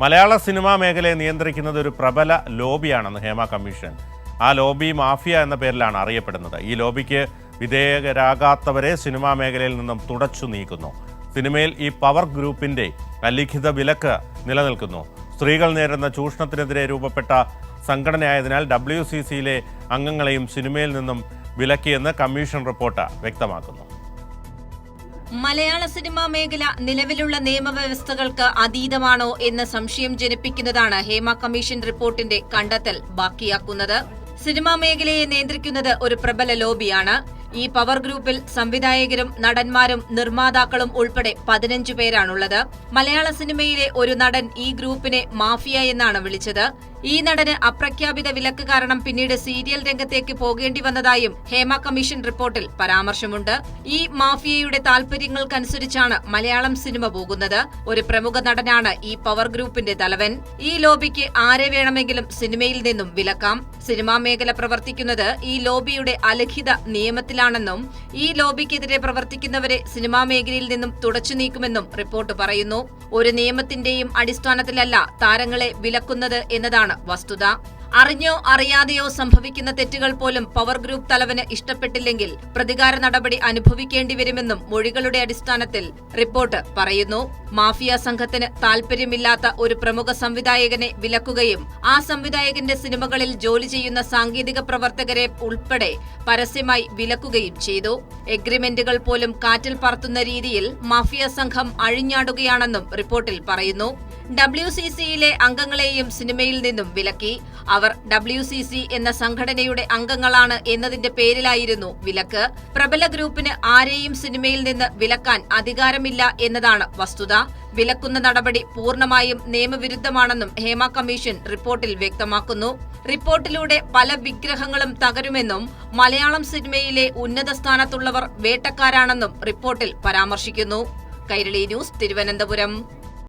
മലയാള cinema മേഖലയെ നിയന്ത്രിക്കുന്നത് ഒരു പ്രബല ലോബിയാണെന്ന് ഹേമ കമ്മീഷൻ. ആ ലോബി മാഫിയ എന്ന പേരിലാണ് അറിയപ്പെടുന്നത്. ഈ ലോബിക്ക് വിധേയരാകാത്തവരെ സിനിമാ മേഖലയിൽ നിന്നും തുടച്ചു നീക്കുന്നു. സിനിമയിൽ ഈ പവർ ഗ്രൂപ്പിന്റെ അലിഖിത വിലക്ക് നിലനിൽക്കുന്നു. സ്ത്രീകൾ നേരിടുന്ന ചൂഷണത്തിനെതിരെ രൂപപ്പെട്ട സംഘടനയായതിനാൽ ഡബ്ല്യു സി സിയിലെ അംഗങ്ങളെയും സിനിമയിൽ നിന്നും വിലക്കിയെന്ന് കമ്മീഷൻ റിപ്പോർട്ട് വ്യക്തമാക്കുന്നു. മലയാള സിനിമാ മേഖല നിലവിലുള്ള നിയമവ്യവസ്ഥകൾക്ക് അതീതമാണോ എന്ന സംശയം ജനിപ്പിക്കുന്നതാണ് ഹേമ കമ്മീഷൻ റിപ്പോർട്ടിന്റെ കണ്ടെത്തൽ ബാക്കിയാക്കുന്നത്. സിനിമാ മേഖലയെ നിയന്ത്രിക്കുന്നത് ഒരു പ്രബല ലോബിയാണ്. ഈ പവർ ഗ്രൂപ്പിൽ സംവിധായകരും നടന്മാരും നിർമ്മാതാക്കളും ഉൾപ്പെടെ പതിനഞ്ചു പേരാണുള്ളത്. മലയാള സിനിമയിലെ ഒരു നടൻ ഈ ഗ്രൂപ്പിനെ മാഫിയ എന്നാണ് വിളിച്ചത്. ഈ നടന് അപ്രഖ്യാപിത വിലക്ക് കാരണം പിന്നീട് സീരിയൽ രംഗത്തേക്ക് പോകേണ്ടി വന്നതായും ഹേമ കമ്മീഷൻ റിപ്പോർട്ടിൽ പരാമർശമുണ്ട്. ഈ മാഫിയയുടെ താൽപര്യങ്ങൾക്കനുസരിച്ചാണ് മലയാളം സിനിമ പോകുന്നത്. ഒരു പ്രമുഖ നടനാണ് ഈ പവർ ഗ്രൂപ്പിന്റെ തലവൻ. ഈ ലോബിക്ക് ആരെ വേണമെങ്കിലും സിനിമയിൽ നിന്നും വിലക്കാം. സിനിമാ മേഖല പ്രവർത്തിക്കുന്നത് ഈ ലോബിയുടെ അലിഖിത നിയമത്തിലാണെന്നും ഈ ലോബിക്കെതിരെ പ്രവർത്തിക്കുന്നവരെ സിനിമാ മേഖലയിൽ നിന്നും തുടച്ചു നീക്കുമെന്നും റിപ്പോർട്ട് പറയുന്നു. ഒരു നിയമത്തിന്റെയും അടിസ്ഥാനത്തിലല്ല താരങ്ങളെ വിലക്കുന്നത് എന്നതാണ് വസ്തുത. അറിഞ്ഞോ അറിയാതെയോ സംഭവിക്കുന്ന തെറ്റുകൾ പോലും പവർ ഗ്രൂപ്പ് തലവന് ഇഷ്ടപ്പെട്ടില്ലെങ്കിൽ പ്രതികാര നടപടി അനുഭവിക്കേണ്ടി വരുമെന്നും മൊഴികളുടെ അടിസ്ഥാനത്തിൽ റിപ്പോർട്ട് പറയുന്നു. മാഫിയ സംഘത്തിന് താൽപര്യമില്ലാത്ത ഒരു പ്രമുഖ സംവിധായകനെ വിലക്കുകയും ആ സംവിധായകന്റെ സിനിമകളിൽ ജോലി ചെയ്യുന്ന സാങ്കേതിക പ്രവർത്തകരെ ഉൾപ്പെടെ പരസ്യമായി വിലക്കുകയും ചെയ്തു. എഗ്രിമെന്റുകൾ പോലും കാറ്റിൽ പറത്തുന്ന രീതിയിൽ മാഫിയ സംഘം അഴിഞ്ഞാടുകയാണെന്നും റിപ്പോർട്ടിൽ പറയുന്നു. ഡബ്ല്യു സി സിയിലെ അംഗങ്ങളെയും സിനിമയിൽ നിന്നും വിലക്കി. അവർ ഡബ്ല്യു സി സി എന്ന സംഘടനയുടെ അംഗങ്ങളാണ് എന്നതിന്റെ പേരിലായിരുന്നു വിലക്ക്. പ്രബല ഗ്രൂപ്പിന് ആരെയും സിനിമയിൽ നിന്ന് വിലക്കാൻ അധികാരമില്ല എന്നതാണ് വസ്തുത. വിലക്കുന്ന നടപടി പൂർണമായും നിയമവിരുദ്ധമാണെന്നും ഹേമ കമ്മീഷൻ റിപ്പോർട്ടിൽ വ്യക്തമാക്കുന്നു. റിപ്പോർട്ടിലൂടെ പല വിഗ്രഹങ്ങളും തകരുമെന്നും മലയാളം സിനിമയിലെ ഉന്നത സ്ഥാനത്തുള്ളവർ വേട്ടക്കാരാണെന്നും റിപ്പോർട്ടിൽ പരാമർശിക്കുന്നു. കൈരളി ന്യൂസ് തിരുവനന്തപുരം.